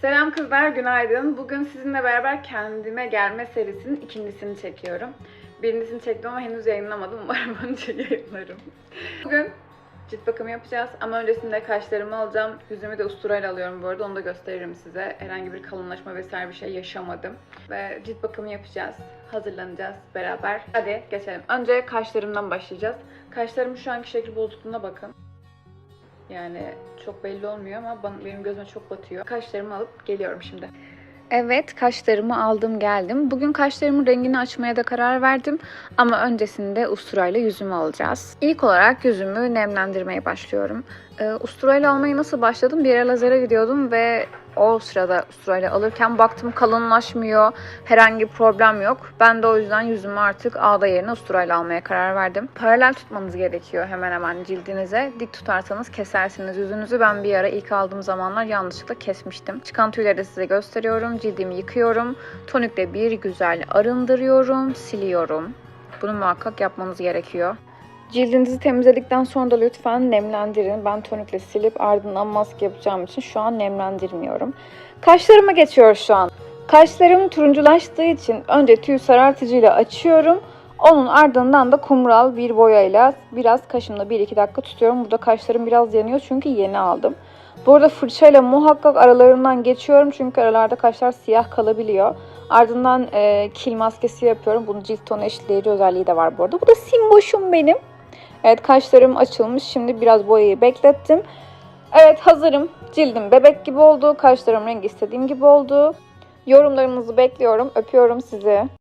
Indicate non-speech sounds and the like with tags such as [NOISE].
Selam kızlar, günaydın. Bugün sizinle beraber kendime gelme serisinin ikincisini çekiyorum. Birincisini çektim ama henüz yayınlamadım. [LAUGHS] Umarım önce yayınlarım. Bugün cilt bakımı yapacağız ama öncesinde kaşlarımı alacağım. Yüzümü de usturayla alıyorum bu arada. Onu da gösteririm size. Herhangi bir kalınlaşma vesaire bir şey yaşamadım. Ve cilt bakımı yapacağız. Hazırlanacağız beraber. Hadi geçelim. Önce kaşlarımdan başlayacağız. Kaşlarımın şu anki şekil bozukluğuna bakın. Yani çok belli olmuyor ama benim gözüme çok batıyor. Kaşlarımı alıp geliyorum şimdi. Evet, kaşlarımı aldım geldim. Bugün kaşlarımın rengini açmaya da karar verdim. Ama öncesinde usturayla yüzümü alacağız. İlk olarak yüzümü nemlendirmeye başlıyorum. Ee, usturayla almaya nasıl başladım? Bir lazere gidiyordum ve o sırada usturayla alırken baktım kalınlaşmıyor. Herhangi bir problem yok. Ben de o yüzden yüzümü artık ağda yerine usturayla almaya karar verdim. Paralel tutmanız gerekiyor hemen hemen cildinize. Dik tutarsanız kesersiniz yüzünüzü. Ben bir ara ilk aldığım zamanlar yanlışlıkla kesmiştim. Çıkan tüyleri de size gösteriyorum. Cildimi yıkıyorum. Tonikle bir güzel arındırıyorum, siliyorum. Bunu muhakkak yapmanız gerekiyor. Cildinizi temizledikten sonra da lütfen nemlendirin. Ben tonikle silip ardından maske yapacağım için şu an nemlendirmiyorum. Kaşlarıma geçiyor şu an. Kaşlarım turunculaştığı için önce tüy sarartıcıyla açıyorum. Onun ardından da kumral bir boyayla biraz kaşımda 1-2 dakika tutuyorum. Burada kaşlarım biraz yanıyor çünkü yeni aldım. Bu arada fırçayla muhakkak aralarından geçiyorum çünkü aralarda kaşlar siyah kalabiliyor. Ardından e, kil maskesi yapıyorum. Bunun cilt tonu eşitleyici özelliği de var bu arada. Bu da simboşum benim. Evet kaşlarım açılmış. Şimdi biraz boyayı beklettim. Evet hazırım. Cildim bebek gibi oldu. Kaşlarım rengi istediğim gibi oldu. Yorumlarınızı bekliyorum. Öpüyorum sizi.